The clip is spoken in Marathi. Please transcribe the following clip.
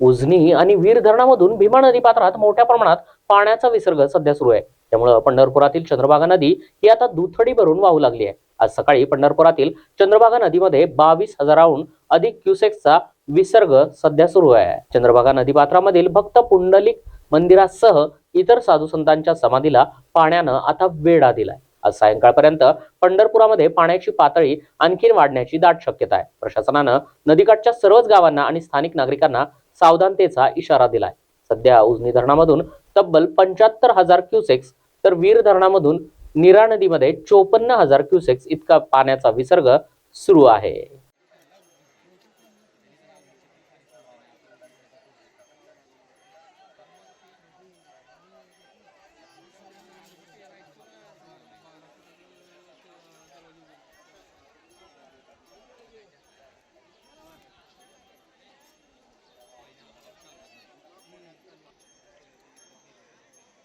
उजनी आणि वीर धरणामधून भीमा नदी पात्रात मोठ्या प्रमाणात पाण्याचा विसर्ग सध्या सुरू आहे. त्यामुळं पंढरपुरातील चंद्रभागा नदी ही आता दुथडी भरून वाहू लागली आहे. आज सकाळी पंढरपुरातील चंद्रभागा नदीमध्ये बावीस हजाराहून अधिक क्युसेक्सचा विसर्ग सध्या सुरू आहे. चंद्रभागा नदी पात्रामधील भक्त पुंडलिक मंदिरासह इतर साधू संतांच्या समाधीला पाण्यानं आता वेढा दिलाय. आज सायंकाळपर्यंत पंढरपुरामध्ये पाण्याची पातळी आणखीन वाढण्याची दाट शक्यता आहे. प्रशासनानं नदीकाठच्या सर्वच गावांना आणि स्थानिक नागरिकांना सावधानतेचा इशारा दिलाय. सध्या उजनी धरणामधून तब्बल पंच्याहत्तर हजार क्युसेक्स तर वीर धरणामधून नीरा नदीमध्ये चोपन्न हजार क्युसेक्स इतका पाण्याचा विसर्ग सुरू आहे.